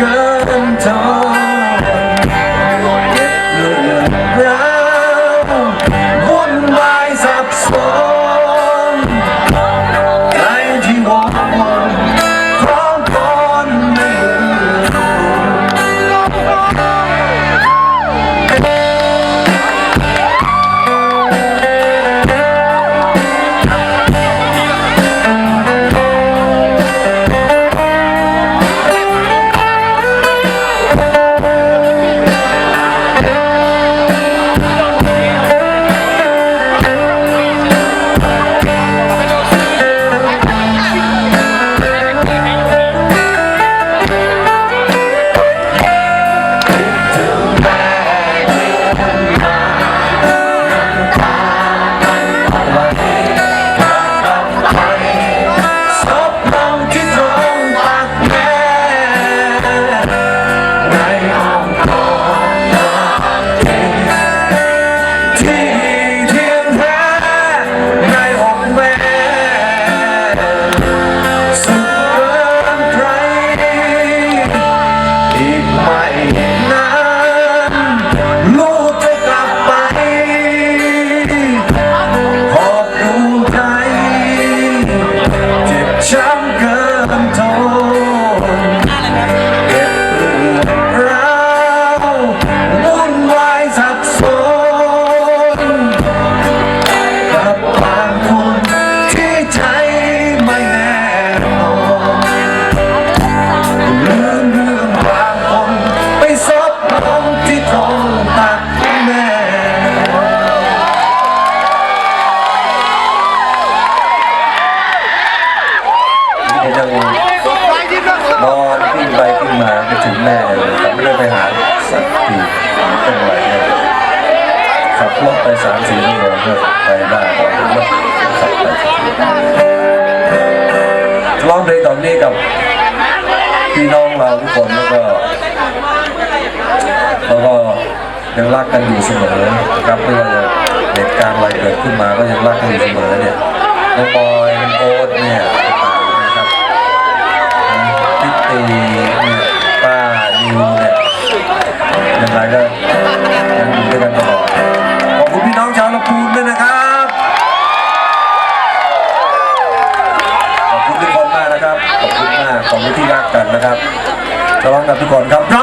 更痛 ร้องเพลตอนนี้กับพี่น้องเราทุกคนแล้วก็แล้วก็ยังรักกันอยู่เสมอนะครับไม่ว่าจะเหตุการณ์อะไรเกิดขึ้นมาก็ยังรักกันอยู่เสมอเนี่ยน้องปอยน้องโอ๊ตเนี่ยต่างนะครับพิตตีับทุกคนครับ